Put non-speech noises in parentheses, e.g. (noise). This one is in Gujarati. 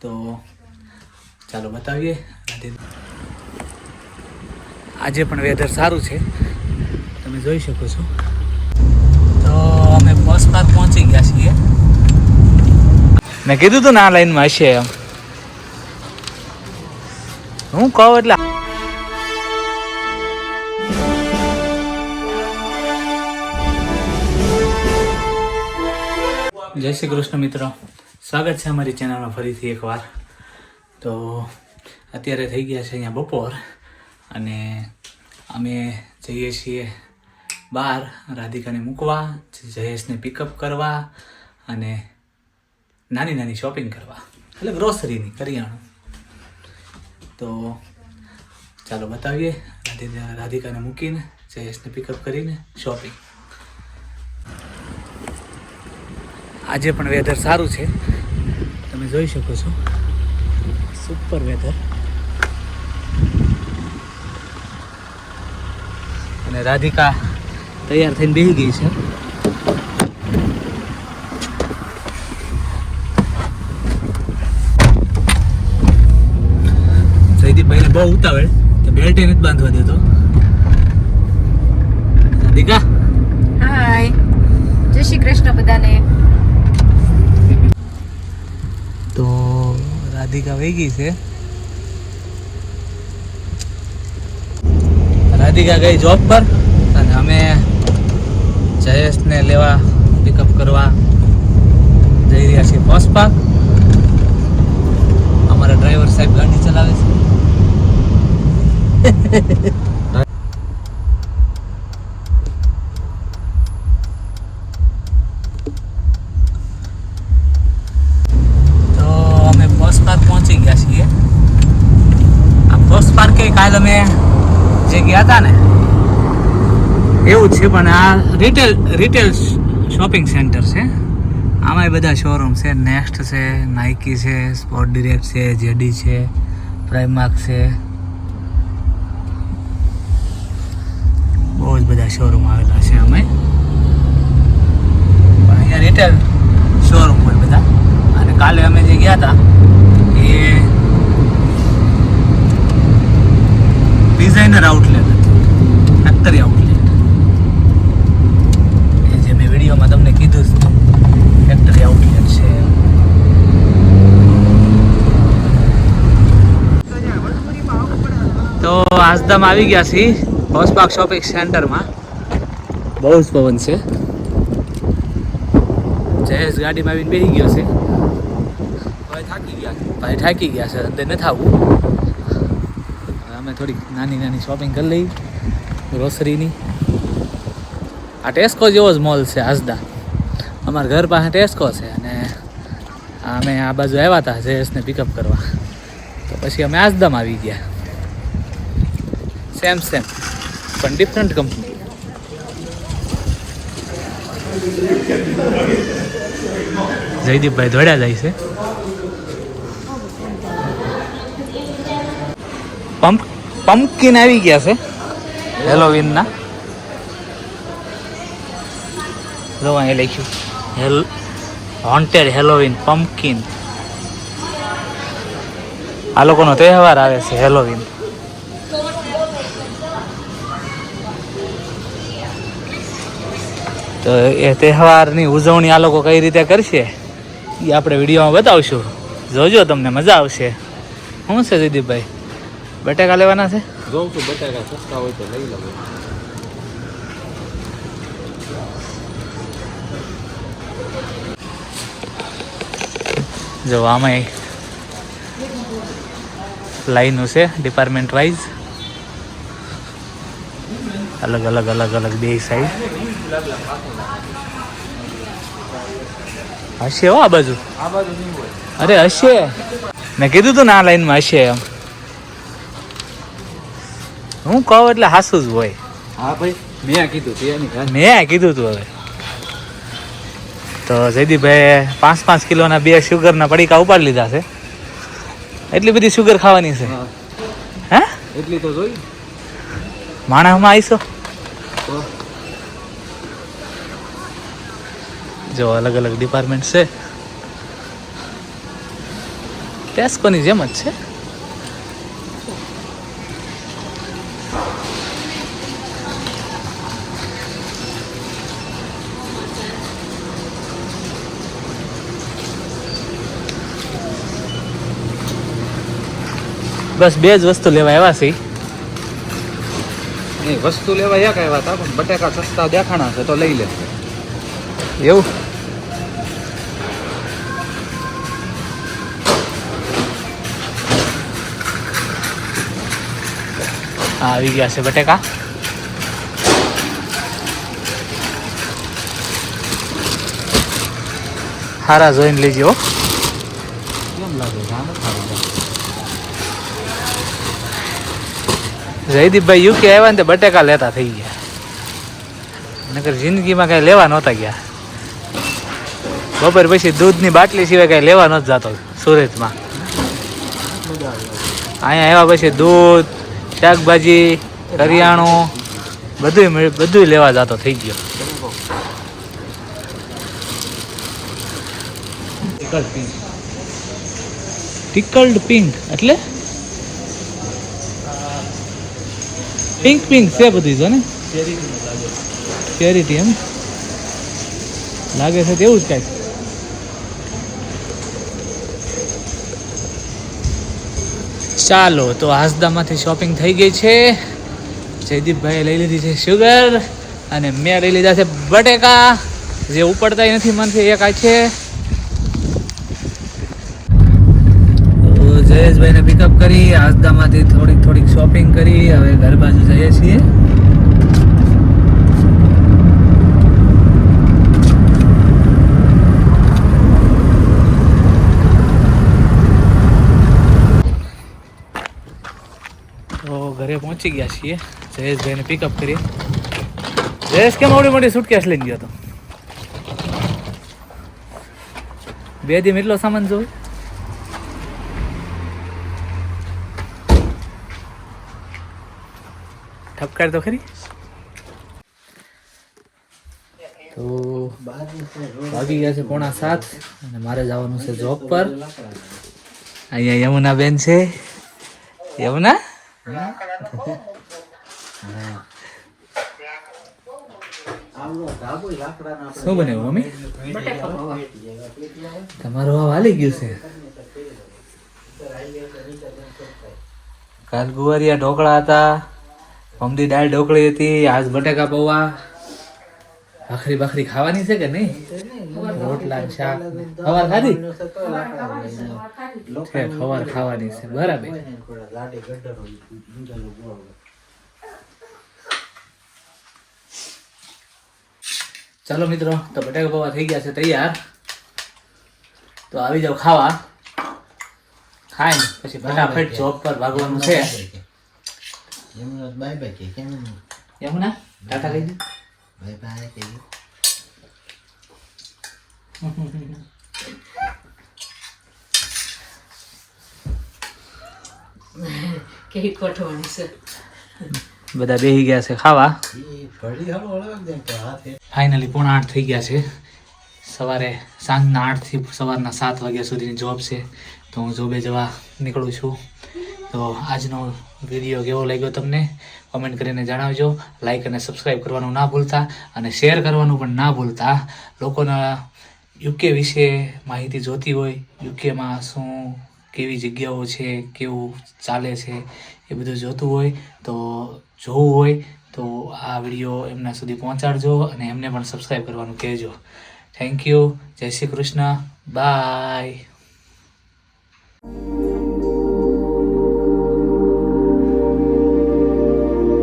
તો ચાલો બતાવીએ આજે પણ વેધર સારું છે તમે જોઈ શકો છો તો અમે બસ પાર્ક પહોંચી ગયા છીએ મેં કીધું તું ને આ લાઈનમાં હશે એમ હું કહું એટલે જય શ્રી કૃષ્ણ મિત્રો સ્વાગત છે અમારી ચેનલમાં ફરીથી એકવાર. તો અત્યારે થઈ ગયા છે અહીંયા બપોર અને અમે જઈએ છીએ બહાર રાધિકાને મૂકવા, જયેશને પિકઅપ કરવા અને નાની નાની શોપિંગ કરવા. એટલે ગ્રોસરીની કરિયાણું. તો ચાલો બતાવીએ રાધિકા, રાધિકાને મૂકીને, જયેશને પિકઅપ કરીને શોપિંગ આજે પણ વેધર સારું છે. તમે જોઈ શકો છો. સુપર વેધર અને રાધિકા તૈયાર થઈને બેસી ગઈ છે. જયદીપભાઈને બહુ ઉતાવળ તો બેલ્ટ જ બાંધવા દેતો. રાધિકા? હાય જય શ્રી કૃષ્ણ બધાને તો રાધિકા વહી ગઈ છે. રાધિકા ગઈ જોબ પર અને અમે જયેશને લેવા પિકઅપ કરવા જઈ રહ્યા છીએ બસ પાર્ક અમારા ડ્રાઈવર સાહેબ ગાડી ચલાવે છે (laughs) તો અમે બસ પાર્ક પહોંચી ગયા છીએ આ બસ પાર્કે કાલ અમે જે ગયા હતા ને એવું છે, પણ આ રિટેલ રિટેલ શોપિંગ સેન્ટર છે. આમાંય બધા શોરૂમ છે. નેક્સ્ટ છે નાઇકી છે સ્પોટ ડિરેક્ટ છે જેડી છે પ્રાઇમાર્ક છે. બહુ જ બધા શોરૂમ આવેલા છે અમે પણ અહીંયા રિટેલ શોરૂમ હોય બધા. અને કાલે અમે જે ગયા હતા એ ડિઝાઇનર આઉટલેટ હતું ફેક્ટરી આઉટલેટ એ જે મેં વિડીયોમાં તમને કીધું જ હતું ફેક્ટરી આઉટલેટ છે તો આજદામ આવી ગયા છીએ હોસબાગ શોપિંગ સેન્ટરમાં. બહુ જ પવન છે. જયેશ ગાડીમાં આવીને બેસી ગયો છે. ભાઈ થાકી ગયા. ભાઈ થાકી ગયા છે. અંદર નથી આવવું અમે થોડીક નાની નાની શોપિંગ કરી લઈ. ગ્રોસરીની આ ટેસ્કો જેવો જ મોલ છે આજદા અમારા ઘર પાસે ટેસ્કો છે અને અમે આ બાજુ આવ્યા હતા જયેશને પિકઅપ કરવા. તો પછી અમે આજદામ આવી ગયા. સેમ સેમ પણ ડિફરન્ટ કંપની જયદીપભાઈ દોડ્યા જાય છે. પંપ પમ્પકિન આવી ગયા છે. હેલોવીનના જો અહીં લખ્યું. હેલ હોન્ટેડ હેલોવીન પમ્પકિન આ લોકોનો તહેવાર આવે છે હેલોવીન તો એ તહેવારની ઉજવણી આ લોકો કઈ રીતે કરશે એ આપણે વિડીયોમાં બતાવશું. જોજો તમને મજા આવશે. શું છે દીદીભાઈ બટાકા લેવાના છે? જોઉં છું બટાકા સસ્તા હોય તો લઈ લઉં. જો આમાં લાઈનું છે ડિપાર્ટમેન્ટ વાઇઝ અલગ અલગ અલગ અલગ બે સાઈડ હશે હો આ બાજુ? અરે હશે. મેં કીધું તું ને આ લાઈનમાં હશે એમ. હું કહું એટલે હાસું જ હોય. હા ભાઈ મેં કીધું મેં કીધું તું હવે. તો જયદીપભાઈ પાંચ પાંચ કિલોના બે શુગરના પડીકા ઉપાડી લીધા છે. એટલી બધી શુગર ખાવાની છે. હા. હે? એટલી તો જોઈ. માણસમાં આવીશો? જો અલગ અલગ ડિપાર્ટમેન્ટ છે. ટેસ્કોની જેમ જ છે. બસ બે જ વસ્તુ લેવા આવ્યા છે એ વસ્તુ લેવા એક આવ્યા હતા, પણ બટેકા સસ્તા દેખાણા છે તો લઈ લે એવું? આવી ગયા છે બટેકા. હારા જોઈને લેજો હો. કેમ લાગે છે આને સારું છે. જયદીપભાઈ યુકે આવ્યા ને તે બટેકા લેતા થઈ ગયા. નગર જિંદગીમાં કઈ લેવા નહોતા ગયા. બપોર પછી દૂધની બાટલી સિવાય કઈ લેવા નહોતો જતો સુરતમાં. અહીંયા આવ્યા પછી દૂધ, શાકભાજી કરિયાણું બધું બધું લેવા જતો થઈ ગયો. ટિકલ્ડ પિંક, એટલે? પિંક પિંક છે બધી જો ને? ચેરીટી એમ. લાગે છે તેવું જ કાંઈક. ચાલો તો હાસદામાંથી શોપિંગ થઈ ગઈ છે. જયદીપભાઈએ લઈ લીધી છે શુગર અને મેં લઈ લીધા છે બટેકા. જે ઉપડતા નથી મનથી એક આ છે તો જયેશભાઈને પિકઅપ કરી હાસદામાંથી થોડીક થોડીક શોપિંગ કરી, હવે ઘર બાજુ જઈએ છીએ. તો ઘરે પહોંચી ગયા છીએ. જયેશભાઈને પિકઅપ કરીએ જયેશ, કેમ આવડી મોટી સુટકેસ લઈને ગયો હતો બે દી એટલો સામાન જોયું. ઠપકાર તો ખરી. તો વાગી ગયા છે પોણા સાત અને મારે જવાનું છે જોબ પર. અહીંયા યમુના બેન છે. યમુના? શું બન્યું મમ્મી? તમારું આ વાલી ગયું છે. કાલ ગુવારિયા ઢોકળા હતા. મમદી દાળ ઢોકળી હતી આજ બટેકા પૌવા. ભાખરી ભાખરી ખાવાની છે કે નહીં? રોટલા શાક. ખવાર ખાધી? છે ખવાર ખાવાની છે બરાબર. ચાલો મિત્રો તો બટાકા પૌવા થઈ ગયા છે તૈયાર. તો આવી જાવ ખાવા. ખાઈને પછી ફટાફટ જોબ પર ભાગવાનું છે. બાય બાય કે કેમ યમુના ટાટા કહી દે બાય બાય કે કેવી છે? બધા બેસી ગયા છે ખાવા. ફાઇનલી પોણા આઠ થઈ ગયા છે. સવારે સાંજના આઠથી સવારના સાત વાગ્યા સુધીની જોબ છે. તો હું જોબે જવા નીકળું છું. તો આજનો વીડિયો કેવો લાગ્યો તમને? કોમેન્ટ કરીને જણાવજો. લાઇક અને સબસ્ક્રાઈબ કરવાનું ના ભૂલતા અને શેર કરવાનું પણ ના ભૂલતા. લોકોના યુકે વિશે માહિતી જોતી હોય યુકેમાં શું, કેવી જગ્યાઓ છે, કેવું ચાલે છે, એ બધું જોતું હોય, તો જોવું હોય, તો આ વીડિયો એમના સુધી પહોંચાડજો અને એમને પણ સબસ્ક્રાઈબ કરવાનું કહેજો. થેન્ક યુ જય શ્રી કૃષ્ણ. બાય